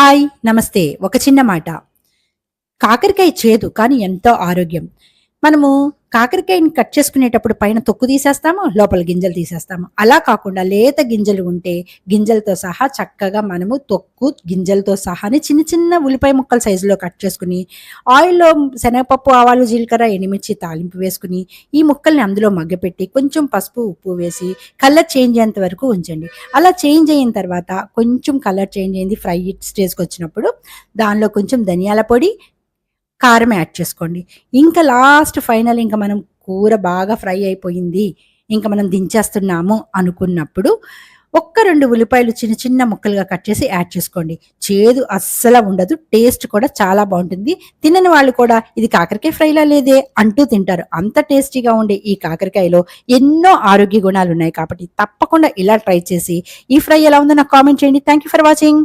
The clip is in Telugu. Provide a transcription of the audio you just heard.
హాయ్ నమస్తే. ఒక చిన్న మాట. కాకరకాయ చేదు కానీ ఎంతో ఆరోగ్యం. మనము కాకరకాయని కట్ చేసుకునేటప్పుడు పైన తొక్కు తీసేస్తాము? లోపల గింజలు తీసేస్తాము? అలా కాకుండా లేత గింజలు ఉంటే గింజలతో సహా చక్కగా మనము తొక్కు గింజలతో సహాని చిన్న చిన్న ఉల్లిపాయ ముక్కల సైజులో కట్ చేసుకుని ఆయిల్లో శనగపప్పు ఆవాలు జీలకర్ర ఎండుమిర్చి తాలింపు వేసుకుని ఈ ముక్కల్ని అందులో మగ్గపెట్టి కొంచెం పసుపు ఉప్పు వేసి కలర్ చేంజ్ అయ్యేంత వరకు ఉంచండి. అలా చేంజ్ అయిన తర్వాత కొంచెం కలర్ చేంజ్ అయింది ఫ్రై స్టేజ్కి వచ్చినప్పుడు దానిలో కొంచెం ధనియాల పొడి కారం యాడ్ చేసుకోండి. ఇంకా లాస్ట్ ఫైనల్ ఇంకా మనం కూర బాగా ఫ్రై అయిపోయింది. ఇంకా మనం దించేస్తున్నాము అనుకున్నప్పుడు ఒక్క రెండు ఉల్లిపాయలు చిన్న చిన్న ముక్కలుగా కట్ చేసి యాడ్ చేసుకోండి. చేదు అస్సలు ఉండదు. టేస్ట్ కూడా చాలా బాగుంటుంది. తినని వాళ్ళు కూడా ఇది కాకరకాయ ఫ్రైలా లేదే అంటూ తింటారు. అంత టేస్టీగా ఉండే ఈ కాకరకాయలో ఎన్నో ఆరోగ్య గుణాలు ఉన్నాయి కాబట్టి తప్పకుండా ఇలా ట్రై చేసి ఈ ఫ్రై ఎలా ఉందో నాకు కామెంట్ చేయండి. Thank you for watching